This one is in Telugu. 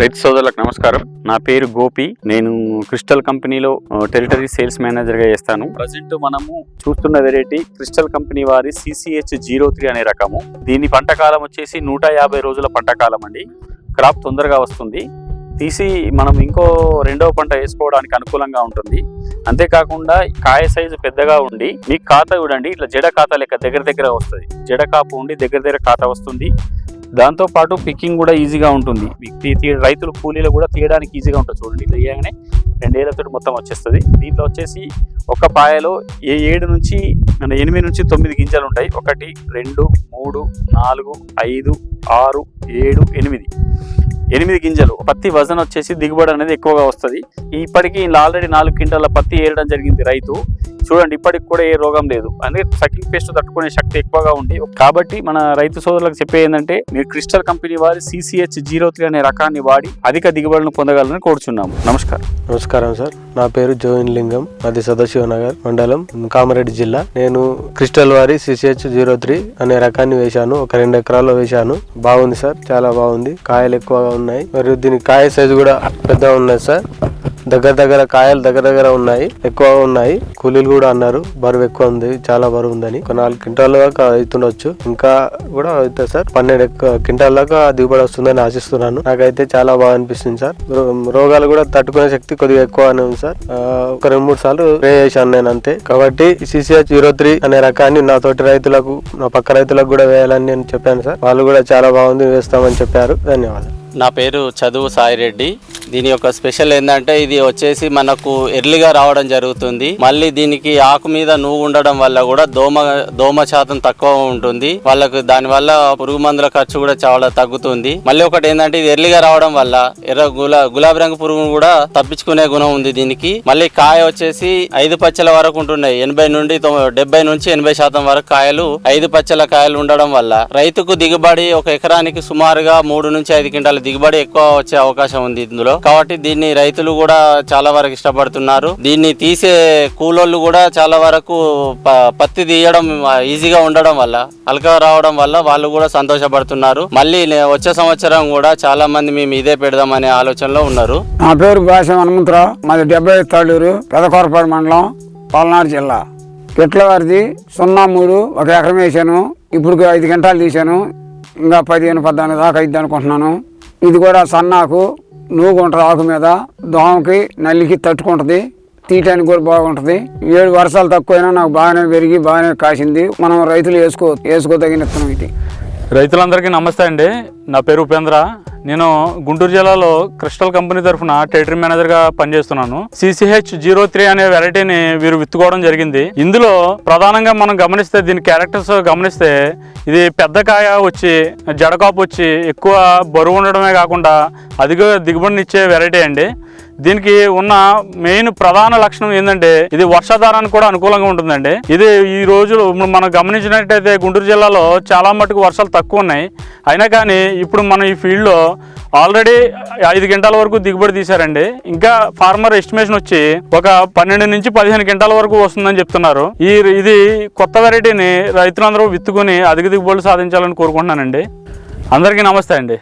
రైతు సోదరులకు నమస్కారం. నా పేరు గోపి. నేను క్రిస్టల్ కంపెనీలో టెరిటరీ సేల్స్ మేనేజర్గా చేస్తాను. ప్రజెంట్ మనము చూస్తున్న వెరైటీ క్రిస్టల్ కంపెనీ వారి సిసిహెచ్ జీరో త్రీ అనే రకము. దీని పంట కాలం వచ్చేసి నూట యాభై రోజుల పంట కాలం అండి. క్రాప్ తొందరగా వస్తుంది. తీసి మనం ఇంకో రెండవ పంట వేసుకోవడానికి అనుకూలంగా ఉంటుంది. అంతేకాకుండా కాయ సైజు పెద్దగా ఉండి మీకు ఖాతా చూడండి ఇట్లా జడ ఖాతా లెక్క దగ్గర దగ్గర వస్తుంది. జడ కాపు ఉండి దగ్గర దగ్గర ఖాతా వస్తుంది. దాంతో పాటు పిక్కింగ్ కూడా ఈజీగా ఉంటుంది. రైతులు కూలీలు కూడా తీయడానికి ఈజీగా ఉంటుంది చూడండి. ఇట్లా తీయగానే రెండేళ్ళతో మొత్తం వచ్చేస్తుంది. దీంట్లో వచ్చేసి ఒక పాయలో ఏ ఏడు నుంచి మన ఎనిమిది నుంచి తొమ్మిది గింజలు ఉంటాయి. ఒకటి రెండు మూడు నాలుగు ఐదు ఆరు ఏడు ఎనిమిది. ఎనిమిది గింజలు. పత్తి వజన్ వచ్చేసి దిగుబడి అనేది ఎక్కువగా వస్తుంది. ఇప్పటికీ ఆల్రెడీ నాలుగు క్వింటాల పత్తి ఏరడం జరిగింది రైతు. చూడండి ఇప్పటికి కూడా ఏ రోగం లేదు. అందుకే సకింగ్ పేస్ట్ తట్టుకునే శక్తి ఎక్కువగా ఉంది. కాబట్టి మన రైతు సోదరులకు చెప్పే ఏంటంటే మీరు క్రిస్టల్ కంపెనీ వారి సిసిహెచ్ జీరో త్రీ అనే రకాన్ని వాడి అధిక దిగుబడులను పొందగలరని కోరుచున్నాము. నమస్కారం. నమస్కారం సార్. నా పేరు జోయిన్ లింగం. అది సదాశివ నగర్ మండలం కామారెడ్డి జిల్లా. నేను క్రిస్టల్ వారి సిసిహెచ్ జీరో త్రీ అనే రకాన్ని వేశాను. ఒక రెండు ఎకరాల్లో వేశాను. బాగుంది సార్. చాలా బాగుంది. కాయలు ఎక్కువగా ఉన్నాయి. మరియు దీని కాయ సైజు కూడా పెద్దగా ఉన్నది సార్. దగ్గర దగ్గర కాయలు దగ్గర దగ్గర ఉన్నాయి ఎక్కువ ఉన్నాయి. కూలీలు కూడా అన్నారు బరువు ఎక్కువ ఉంది చాలా బరువు ఉందని. ఒక నాలుగు క్వింటాల్ దాకా అవుతుండొచ్చు. ఇంకా కూడా అవుతుంది సార్. పన్నెండు క్వింటాల్ దాకా దిగుబడి వస్తుందని ఆశిస్తున్నాను. నాకైతే చాలా బాగా అనిపిస్తుంది సార్. రో- రోగాలు కూడా తట్టుకునే శక్తి కొద్దిగా ఎక్కువనే ఉంది సార్. ఒక రెండు మూడు సార్లు స్ప్రే చేశాను నేను అంతే. కాబట్టి సిసిహెచ్ జీరో త్రీ అనే రకాన్ని నా తోటి రైతులకు నా పక్క రైతులకు కూడా వేయాలని నేను చెప్పాను సార్. వాళ్ళు కూడా చాలా బాగుంది వేస్తామని చెప్పారు. ధన్యవాదాలు. నా పేరు చదువు సాయిరెడ్డి. దీని యొక్క స్పెషల్ ఏంటంటే ఇది వచ్చేసి మనకు ఎర్లీగా రావడం జరుగుతుంది. మళ్ళీ దీనికి ఆకు మీద నువ్వు ఉండడం వల్ల కూడా దోమ దోమ శాతం తక్కువ ఉంటుంది. వాళ్ళకు దాని వల్ల పురుగు మందుల ఖర్చు కూడా చాలా తగ్గుతుంది. మళ్ళీ ఒకటి ఏంటంటే ఇది ఎర్లీగా రావడం వల్ల ఎర్ర గులా గులాబీ రంగు పురుగు కూడా తప్పించుకునే గుణం ఉంది దీనికి. మళ్ళీ కాయ వచ్చేసి ఐదు పచ్చల వరకు ఉంటున్నాయి. ఎనభై నుండి డెబ్బై నుంచి ఎనభై శాతం వరకు కాయలు ఐదు పచ్చల కాయలు ఉండడం వల్ల రైతుకు దిగుబడి ఒక ఎకరానికి సుమారుగా మూడు నుంచి ఐదు క్వింటాల దిగుబడి ఎక్కువ వచ్చే అవకాశం ఉంది ఇందులో. కాబట్టి దీన్ని రైతులు కూడా చాలా వరకు ఇష్టపడుతున్నారు. దీన్ని తీసే కూలోళ్ళు కూడా చాలా వరకు ప- పత్తి తీయడం ఈజీగా ఉండడం వల్ల అలకా రావడం వల్ల వాళ్ళు కూడా సంతోషపడుతున్నారు. మళ్ళీ వచ్చే సంవత్సరం కూడా చాలా మంది మేము ఇదే పెడదాం అనే ఆలోచనలో ఉన్నారు. నా పేరు భాష హనుమంతరావు. మాది డెబ్బై తాళ్ళూరు పెదకొరపాడు మండలం పల్నాడు జిల్లా. పిట్లవారిది సున్నా మూడు ఒక ఎకరం వేసాను. ఇప్పుడు ఐదు గంటలు తీశాను. ఇంకా పదిహేను పద్నాలుగు దాకా అయింది అనుకుంటున్నాను. ఇది కూడా సన్నాకు నూగు ఉంటుంది ఆకు మీద దోమకి నల్లికి తట్టుకుంటుంది తీయటానికి కూడా బాగుంటుంది. ఏడు వర్షాలు తక్కువైనా నాకు బాగానే పెరిగి బాగానే కాసింది. మనం రైతులు వేసుకో వేసుకోదగిన విత్తనం ఇది. రైతులందరికీ నమస్తే అండి. నా పేరు ఉపేంద్ర. నేను గుంటూరు జిల్లాలో క్రిస్టల్ కంపెనీ తరఫున టెరిటరీ మేనేజర్గా పనిచేస్తున్నాను. సిసిహెచ్ జీరో త్రీ అనే వెరైటీని వీరు విత్తుకోవడం జరిగింది. ఇందులో ప్రధానంగా మనం గమనిస్తే దీని క్యారెక్టర్స్ గమనిస్తే ఇది పెద్ద కాయ వచ్చి జడకాపు వచ్చి ఎక్కువ బరువు ఉండడమే కాకుండా అధిక దిగుబడినిచ్చే వెరైటీ అండి. దీనికి ఉన్న మెయిన్ ప్రధాన లక్షణం ఏంటంటే ఇది వర్షాధారానికి కూడా అనుకూలంగా ఉంటుందండి. ఇది ఈ రోజు మనం గమనించినట్టయితే గుంటూరు జిల్లాలో చాలా మటుకు వర్షాలు తక్కువ ఉన్నాయి. అయినా కానీ ఇప్పుడు మనం ఈ ఫీల్డ్లో ఆల్రెడీ ఐదు గంటల వరకు దిగుబడి తీశారండి. ఇంకా ఫార్మర్ ఎస్టిమేషన్ వచ్చి ఒక పన్నెండు నుంచి పదిహేను గంటల వరకు వస్తుందని చెప్తున్నారు. ఈ ఇది కొత్త వెరైటీని రైతులందరూ విత్తుకొని అధిక దిగుబడులు సాధించాలని కోరుకుంటున్నానండి. అందరికీ నమస్తే అండి.